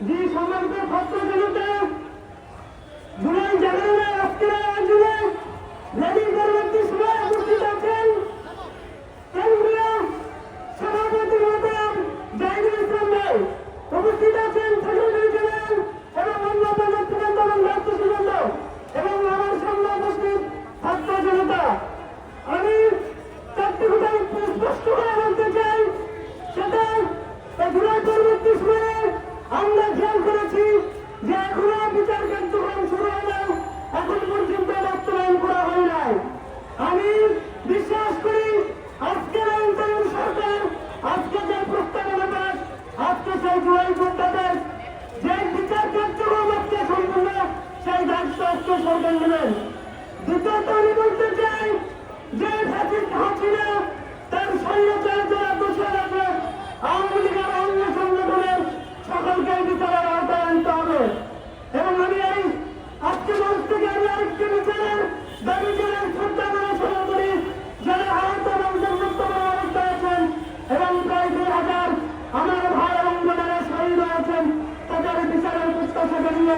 যে সমস্ত ছাত্রগুলোতে বিচার কার্যক্রম শুরু হলেও এখন পর্যন্ত বাস্তবায়ন করা হয় নাই। আমি বিশ্বাস করি, আজকের আন্দোলন সরকার, আজকে যে প্রস্তাবনা পাশ আজকে সেই জুলাই যোদ্ধাদের যে বিচার কার্যক্রম আজকে সম্পূর্ণ সেই দায়িত্ব আজকে সরকার নেবেন। দ্বিতীয়ত আমি বলতে চাই, যে হাসিনা বক্তব্য নিয়ে